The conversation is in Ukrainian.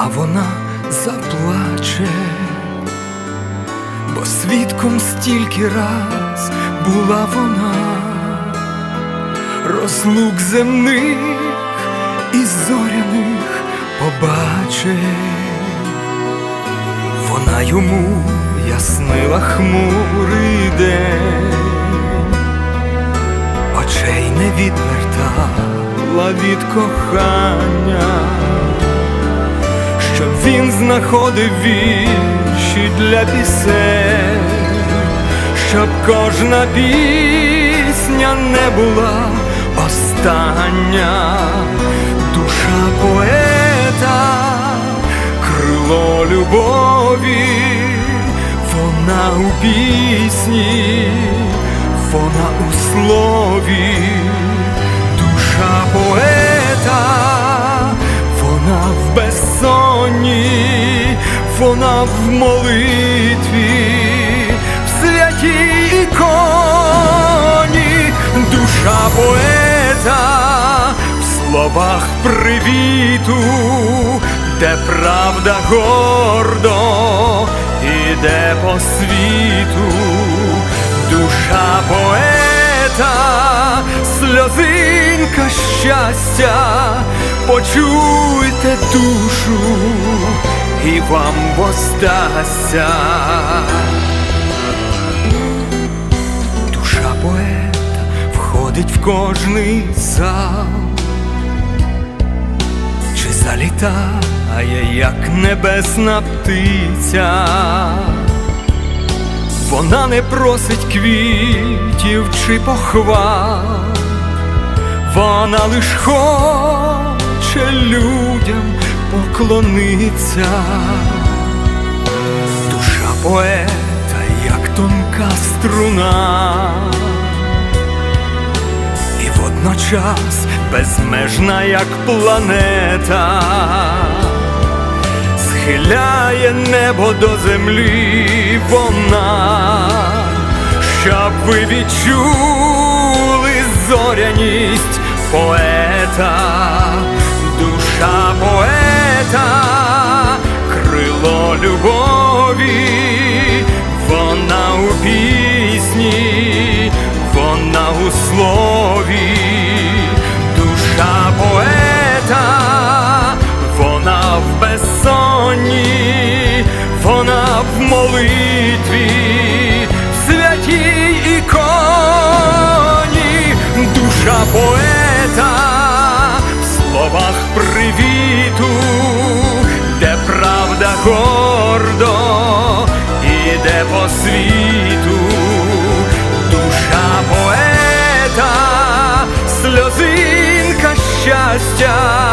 а вона заплаче, бо свідком стільки раз була вона, розлук земних і зоряних побачить. Вона йому яснила хмурий день, очей не відвертала від кохання, щоб він знаходив вірші для пісень, щоб кожна пісня не була остання, душа поета, крило любові, вона у пісні, вона у слові, безсонні, вона в молитві, в святій іконі, душа поета, в словах привіту, де правда гордо іде по світу, душа поета, сльозинка щастя, почуйте душу і вам воздасться. Душа поета входить в кожний зал, чи залітає, як небесна птиця. Вона не просить квітів чи похвал, вона лиш хоче людям поклониться. Душа поета, як тонка струна, і водночас безмежна, як планета, схиляє небо до землі вона, щоб ви відчули зоряність поета, любові, вона у пісні, вона у слові, душа поета, вона в безсонні, вона в молитві, в святій іконі, душа поета, світу, душа поета, сльозинка щастя,